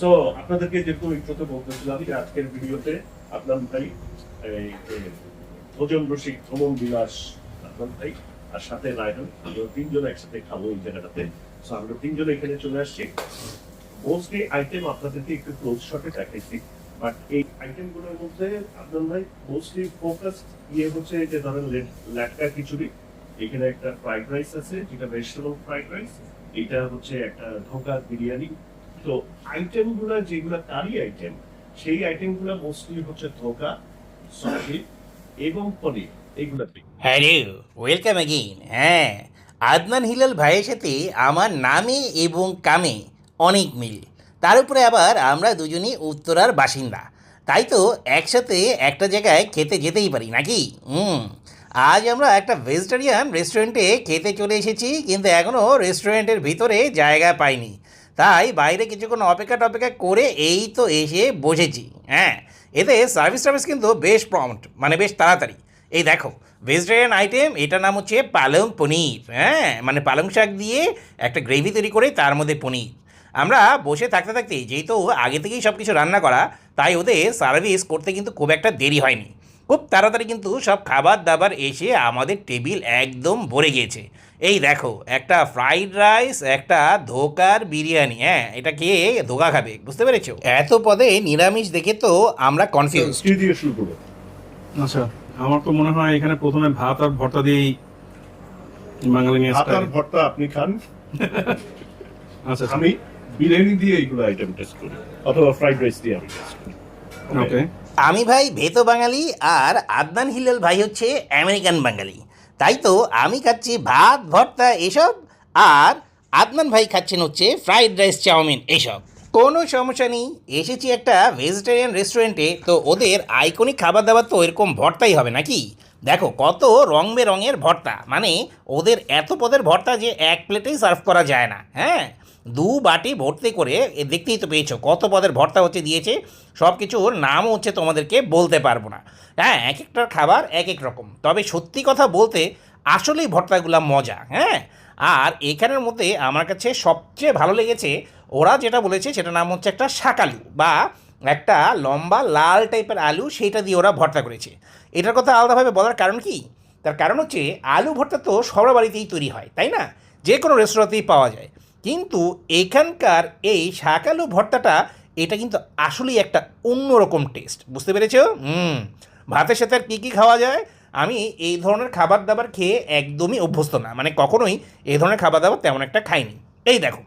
So আপনাদেরকে আজকের ভিডিওতে আপনার ভাই ভোজন রসিক, ভ্রমণ বিলাস আপনার ভাই আর সাথে আমরা তিনজন একসাথে খাব এই জায়গাটাতে। সো আমরা তিনজন এখানে চলে আসছি। মোস্টলি আইটেম আপনাদেরকে একটু ক্লোজ শটে দেখাইছি। বাট এই আইটেমগুলোর মধ্যে আপনার ভাই মোস্টলি ফোকাস ইয়ে হচ্ছে যে ধরেন ল্যাটকা খিচুড়ি। এখানে একটা ফ্রাইড রাইস আছে, যেটা ভেজিটেবল ফ্রাইড রাইস এটা হচ্ছে একটা ধোকা বিরিয়ানি। তো আইটেমগুলো যেগুলো কারি আইটেম সেই আইটেমগুলো মোস্টলি হচ্ছে ধোকা, সবজি এবং পনির এইগুলো হ্যালো ওয়েলকাম অ্যাগেইন হ্যাঁ। আদনান হিলাল ভাইয়ের সাথে আমার নামে এবং কামে অনেক মিল। তার উপরে আবার আমরা দুজনই উত্তরার বাসিন্দা। তাই তো একসাথে একটা জায়গায় খেতে যেতেই পারি, নাকি? হুম। আজ আমরা একটা ভেজিটেরিয়ান রেস্টুরেন্টে খেতে চলে এসেছি, কিন্তু এখনও রেস্টুরেন্টের ভিতরে জায়গা পাইনি। তাই বাইরে কিছুক্ষণ অপেক্ষা টপেক্ষা করে এই তো এসে বসেছি হ্যাঁ। এতে সার্ভিস টার্ভিস কিন্তু বেশ প্রম্পট মানে বেশ তাড়াতাড়ি। এই দেখো ভেজিটেরিয়ান আইটেম এটার নাম হচ্ছে পালং পনির হ্যাঁ। মানে পালং শাক দিয়ে একটা গ্রেভি তৈরি করে তার মধ্যে পনির। আমরা বসে থাকতে থাকতে যেহেতু আগে থেকেই সব কিছু রান্না করা, তাই ওদের সার্ভিস করতে কিন্তু খুব একটা দেরি হয়নি। খুব তাড়াতাড়ি কিন্তু সব খাবার দাবার এসে আমাদের টেবিল একদম ভরে গিয়েছে। এই দেখো একটা ফ্রাইড রাইস একটা ধোকার বিরিয়ানি হ্যাঁ এটা খেয়ে ধোকা খাবে বুঝতে পেরেছ? এত পদে নিরামিষ দেখে তো আমরা কনফিউজ কি দিয়ে শুরু করব আচ্ছা আমার তো মনে হয় এখানে প্রথমে ভাত আর ভর্তা দিয়েই বাঙালি নিয়ে ভাত আর ভর্তা আপনি খান। আচ্ছা আমি বিরিয়ানি দিয়ে এইগুলো আইটেম টেস্ট করি অথবা ফ্রাইড রাইস দিয়ে আমি টেস্ট করি। ওকে আমি ভাই ভেতো বাঙালি আর আদনান হিলাল ভাই হচ্ছে আমেরিকান বাঙালি। তাই তো আমি খাচ্ছি ভাত, ভর্তা এসব আর আদনান ভাই খাচ্ছেন হচ্ছে ফ্রাইড রাইস, চাউমিন এসব। কোনো সমস্যা নেই, এসেছি একটা ভেজিটেরিয়ান রেস্টুরেন্টে তো ওদের আইকনিক খাবার দাবার তো এরকম ভর্তাই হবে নাকি? দেখো, কত রং বেরঙের ভর্তা। মানে ওদের এত পদের ভর্তা যে এক প্লেটেই সার্ভ করা যায় না হ্যাঁ? দু বাটি ভর্তি করে দেখতেই তো পেয়েছ, কত পদের ভর্তা হচ্ছে দিয়েছে। সব কিছুর নামও হচ্ছে তোমাদেরকে বলতে পারব না। হ্যাঁ এক একটার খাবার এক এক রকম। তবে সত্যি কথা বলতে, আসলেই ভর্তাগুলো মজা হ্যাঁ? আর এখানের মধ্যে আমার কাছে সবচেয়ে ভালো লেগেছে, ওরা যেটা বলেছে সেটা নাম হচ্ছে একটা শাকালু বা একটা লম্বা লাল টাইপের আলু সেইটা দিয়ে ওরা ভর্তা করেছে। এটার কথা আলাদাভাবে বলার কারণ কি? তার কারণ হচ্ছে আলু ভর্তা তো সবার বাড়িতেই তৈরি হয়, তাই না? যে কোনো রেস্তোরাঁতেই পাওয়া যায়। কিন্তু এখানকার এই শাকালু ভর্তাটা, এটা কিন্তু আসলেই একটা অন্যরকম টেস্ট বুঝতে পেরেছ? হুম। ভাতের সাথে আর কী কী খাওয়া যায়? আমি এই ধরনের খাবার দাবার খেয়ে একদমই অভ্যস্ত না মানে কখনোই এই ধরনের খাবার দাবার তেমন একটা খাইনি। এই দেখো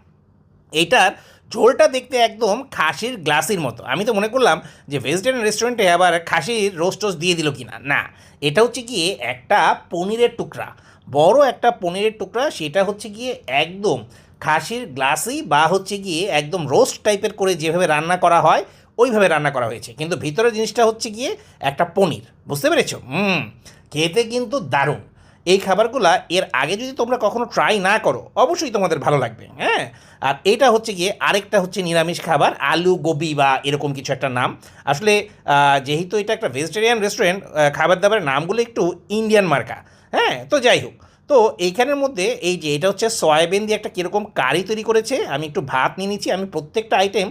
এইটার ঝোলটা দেখতে একদম খাসির গ্লাসির মতো। আমি তো মনে করলাম যে ভেজিটেরিয়ান রেস্টুরেন্টে আবার খাসির রোস্ট টোস্ট দিয়ে দিল কিনা। না, এটা হচ্ছে গিয়ে একটা পনিরের টুকরা। বড় একটা পনিরের টুকরা, সেটা হচ্ছে গিয়ে একদম খাসির গ্লাসি বা হচ্ছে গিয়ে একদম রোস্ট টাইপের করে যেভাবে রান্না করা হয়, ওইভাবে রান্না করা হয়েছে। কিন্তু ভিতরের জিনিসটা হচ্ছে গিয়ে একটা পনির। বুঝতে পেরেছ? হুম, খেতে কিন্তু দারুণ। এই খাবারগুলা এর আগে যদি তোমরা কখনো ট্রাই না করো, অবশ্যই তোমাদের ভালো লাগবে হ্যাঁ? আর এটা হচ্ছে গিয়ে আরেকটা হচ্ছে নিরামিষ খাবার, আলু, গোবি বা এরকম কিছু একটা নাম। আসলে যেহেতু এটা একটা ভেজিটেরিয়ান রেস্টুরেন্ট খাবার দাবারের নামগুলো একটু ইন্ডিয়ান মার্কা হ্যাঁ? তো যাই হোক, তো এইখানের মধ্যে এই যে এটা হচ্ছে সয়াবিন দিয়ে একটা কীরকম কারি তৈরি করেছে, আমি একটু ভাত নিয়ে নিচ্ছি, আমি প্রত্যেকটা আইটেম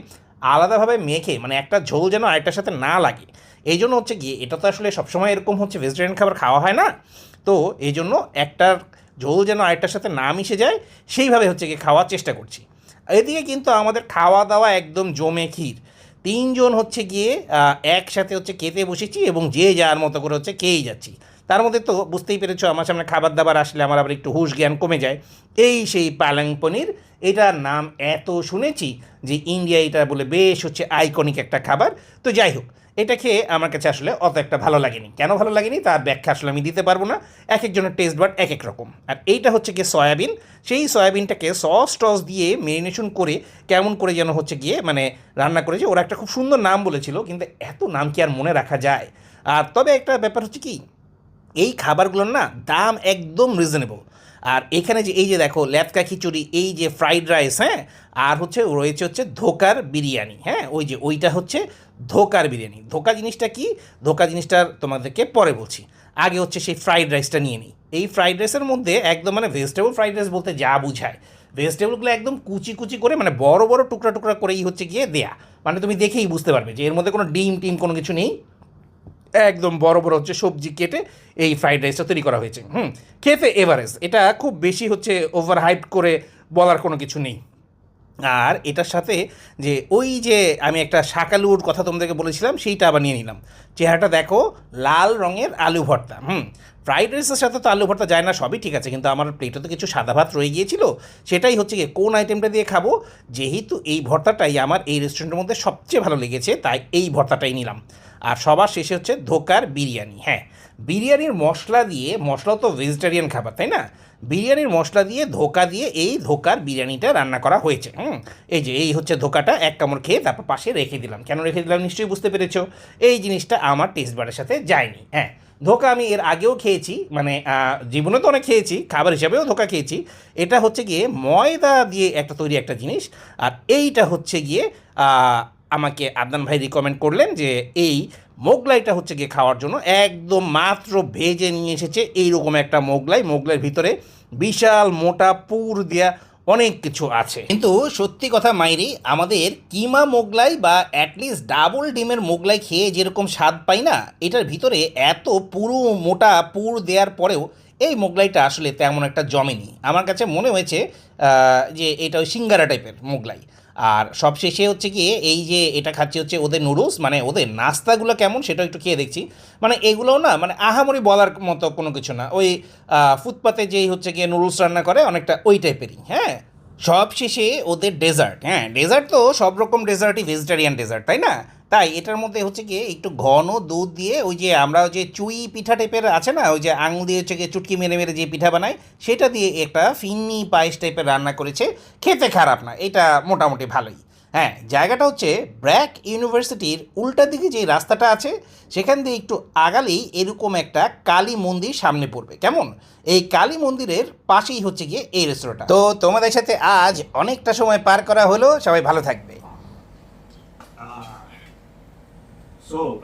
আলাদাভাবে মেখে মানে একটা ঝোল যেন আরেকটার সাথে না লাগে। এই জন্য হচ্ছে গিয়ে এটা তো আসলে সবসময় এরকম হচ্ছে ভেজিটেরিয়ান খাবার খাওয়া হয় না। তো এই জন্য একটার ঝোল যেন আরেকটার সাথে না মিশে যায়, সেইভাবে হচ্ছে গিয়ে খাওয়ার চেষ্টা করছি। এদিকে কিন্তু আমাদের খাওয়া দাওয়া একদম জমে ক্ষীর। তিনজন হচ্ছে গিয়ে একসাথে হচ্ছে খেতে বসেছি এবং যে যার মতো করে হচ্ছে খেয়েই যাচ্ছি। তার মধ্যে তো বুঝতেই পেরেছ, আমার সামনে খাবার দাবার আসলে আমার আবার একটু হুশ জ্ঞান কমে যায়। এই সেই পালং পনির, এটার নাম এত শুনেছি যে ইন্ডিয়া এটা বলে বেশ হচ্ছে আইকনিক একটা খাবার। তো যাই হোক এটা খেয়ে আমার কাছে আসলে অত একটা ভালো লাগেনি। কেন ভালো লাগেনি? তার ব্যাখ্যা আসলে আমি দিতে পারব না। এক একজনের টেস্ট বাট এক এক রকম। আর এইটা হচ্ছে গিয়ে সয়াবিন। সেই সয়াবিনটাকে সস টস দিয়ে মেরিনেশন করে কেমন করে যেন হচ্ছে গিয়ে মানে রান্না করেছে, ওরা একটা খুব সুন্দর নাম বলেছিল, কিন্তু এত নাম কি আর মনে রাখা যায়? আর তবে একটা ব্যাপার হচ্ছে কি, এই খাবারগুলোর না দাম একদম রিজনেবল আর এখানে যে এই যে দেখো ল্যাটকা খিচুড়ি, এই যে ফ্রাইড রাইস হ্যাঁ? আর হচ্ছে, রয়েছে হচ্ছে ধোকার বিরিয়ানি হ্যাঁ? ওই যে, ওইটা হচ্ছে ধোকার বিরিয়ানি। ধোকা জিনিসটা কি? ধোকা জিনিসটা তোমাদেরকে পরে বলছি। আগে হচ্ছে সেই ফ্রাইড রাইসটা নিয়ে নিই। এই ফ্রাইড রাইসের মধ্যে একদম মানে ভেজিটেবল ফ্রাইড রাইস বলতে যা বুঝায় ভেজিটেবলগুলো একদম কুচি কুচি করে মানে বড় বড় টুকরা টুকরা করেই হচ্ছে গিয়ে দেয়া। মানে তুমি দেখেই বুঝতে পারবে যে এর মধ্যে কোনো ডিম টিম কোনো কিছু নেই। একদম বড় বড় হচ্ছে সবজি কেটে এই ফ্রাইড রাইসটা তৈরি করা হয়েছে। হুম, খেতে এভারেজ এটা খুব বেশি হচ্ছে ওভার হাইপ করে বলার কোনো কিছু নেই। আর এটার সাথে যে ওই যে আমি একটা শাকালুর কথা তোমাদেরকে বলেছিলাম, সেইটা আবার নিয়ে নিলাম। চেহারাটা দেখো, লাল রঙের আলু ভর্তা, হুম। ফ্রাইড রাইসের সাথে তো আলু ভর্তা যায় না, সবই ঠিক আছে, কিন্তু আমার প্লেটে তো কিছু সাদা ভাত রয়ে গিয়েছিল, সেটাই হচ্ছে গিয়ে কোন আইটেমটা দিয়ে খাব? যেহেতু এই ভর্তাটাই আমার এই রেস্টুরেন্টের মধ্যে সবচেয়ে ভালো লেগেছে, তাই এই ভর্তাটাই নিলাম। আর সবার শেষে হচ্ছে ধোকার বিরিয়ানি হ্যাঁ। বিরিয়ানির মশলা দিয়ে, মশলা তো ভেজিটেরিয়ান খাবার, তাই না? বিরিয়ানির মশলা দিয়ে, ধোকা দিয়ে এই ধোকার বিরিয়ানিটা রান্না করা হয়েছে, হুম। এই যে, এই হচ্ছে ধোকাটা, এক কামড় খেয়ে তারপর পাশে রেখে দিলাম। কেন রেখে দিলাম নিশ্চয়ই বুঝতে পেরেছ? এই জিনিসটা আমার টেস্ট বারের সাথে যায়নি হ্যাঁ। ধোকা আমি এর আগেও খেয়েছি মানে জীবনে তো অনেক খেয়েছি, খাবার হিসাবেও ধোকা খেয়েছি। এটা হচ্ছে গিয়ে ময়দা দিয়ে একটা তৈরি একটা জিনিস, আর এইটা হচ্ছে গিয়ে আমাকে আদনান ভাই রিকমেন্ড করলেন যে এই মোগলাইটা হচ্ছে গিয়ে খাওয়ার জন্য একদম মাত্র ভেজে নিয়ে এসেছে এইরকম একটা মোগলাই। মোগলাইয়ের ভিতরে বিশাল মোটা পুর দেয়া অনেক কিছু আছে। কিন্তু সত্যি কথা মাইরি, আমাদের কিমা মোগলাই বা অ্যাটলিস্ট ডাবল ডিমের মোগলাই খেয়ে যেরকম স্বাদ পাই না, এটার ভিতরে এত পুরো মোটা পুর দেওয়ার পরেও এই মোগলাইটা আসলে তেমন একটা জমেনি। আমার কাছে মনে হয়েছে যে এটা ওই সিঙ্গারা টাইপের মোগলাই। আর সবশেষে হচ্ছে কি এই যে এটা খাচ্ছি হচ্ছে ওদের নুডলস মানে ওদের নাস্তাগুলো কেমন সেটা একটু খেয়ে দেখছি। মানে এগুলোও না মানে আহামরি বলার মতো কোনো কিছু না। ওই ফুটপাতে যেই হচ্ছে গিয়ে নুডলস রান্না করে, অনেকটা ওই টাইপেরই হ্যাঁ? সব শেষে ওদের ডেজার্ট হ্যাঁ ডেজার্ট তো সব রকম ডেজার্টই ভেজিটেরিয়ান ডেজার্ট, তাই না? তাই এটার মধ্যে হচ্ছে কি একটু ঘন দুধ দিয়ে ওই যে আমরা যে চুই পিঠা টাইপের আছে না, ওই যে আঙুল দিয়ে হচ্ছে চুটকি মেরে মেরে যে পিঠা বানায়, সেটা দিয়ে একটা ফিন্নি পায়েস টাইপের রান্না করেছে, খেতে খারাপ না, এটা মোটামুটি ভালোই। হ্যাঁ জায়গাটা হচ্ছে ব্র্যাক ইউনিভার্সিটির উল্টা দিকে যে রাস্তাটা আছে সেখান দিয়ে একটু আগালেই এরকম একটা কালী মন্দির সামনে পড়বে। কেমন? এই কালী মন্দিরের পাশেই হচ্ছে গিয়ে এই রেস্তোরাঁটা। তো তোমাদের সাথে আজ অনেকটা সময় পার করা হলো সবাই ভালো থাকবে। সো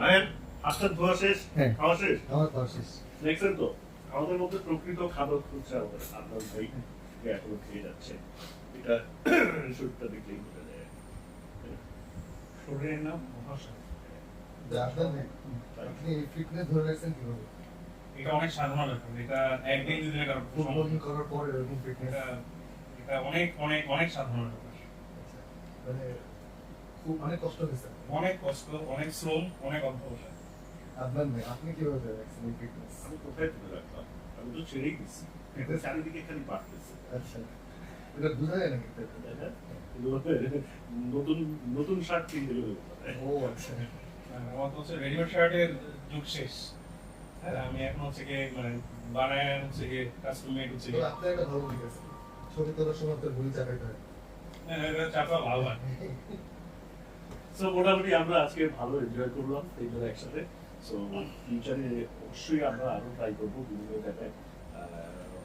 শেষ? হ্যাঁ। খাওয়া শেষ? খাওয়া শেষ। দেখছেন তো আমাদের মধ্যে প্রকৃত খাবার খুঁজছে আমাদের আপনার ভাই এখনও খেয়ে যাচ্ছে। এটা শরীরটা দেখলেই বোঝা যায়। শরীরের নাম মহাশয়। আপনি ফিটনেস ধরে রাখছেন কীভাবে? এটা অনেক সাধারণ ব্যাপার। এটা একদিন দুদিনের কারণ ফুটবল করার পর এরকম ফিটনেস এটা অনেক অনেক অনেক সাধারণ ব্যাপার। মানে খুব অনেক কষ্ট হয়েছে অনেক কষ্ট অনেক শ্রম অনেক অধ্যবসায় আপনার নেই। আপনি কীভাবে ধরে রাখছেন এই ফিটনেস আমি কোথায় রাখলাম? আমি তো ছেড়েই এখন চারিদিকে খালি বাড়তেছে। আচ্ছা। এটা বোঝা যায় নাকি নতুন নতুন শার্ট কিনতে গেলে ও আচ্ছা। আমার তো হচ্ছে রেডিমেড শার্টের যুগ শেষ। হ্যাঁ। আমি এখন হচ্ছে গিয়ে মানে বানায় হচ্ছে গিয়ে কাস্টম মেড হচ্ছে আপনার একটা ভালো দিক আছে। ছবি তোলার সময় তো ভুল চাকাইতে হয়। হ্যাঁ, এটা চাপা ভালো হয়। সো মোটামুটি আমরা আজকে ভালো এনজয় করলাম তিনজন একসাথে। সো ফিউচারে অবশ্যই আমরা আরও ট্রাই করব বিভিন্ন জায়গায়।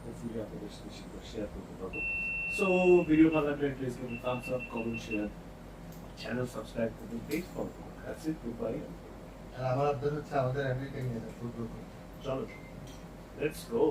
হোপফুলি আপনাদের সাথে শেয়ার করতে পারব। সো ভিডিও ভালো লাগলে প্লিজ করুন thumbs up comment share channel subscribe করুন পেজ ফলো করুন দ্যাটস ইট গুড বাই আর আমার আপনার হচ্ছে আমাদের আমেরিকা নিয়ে যান ফুটবল চলো লেটস গো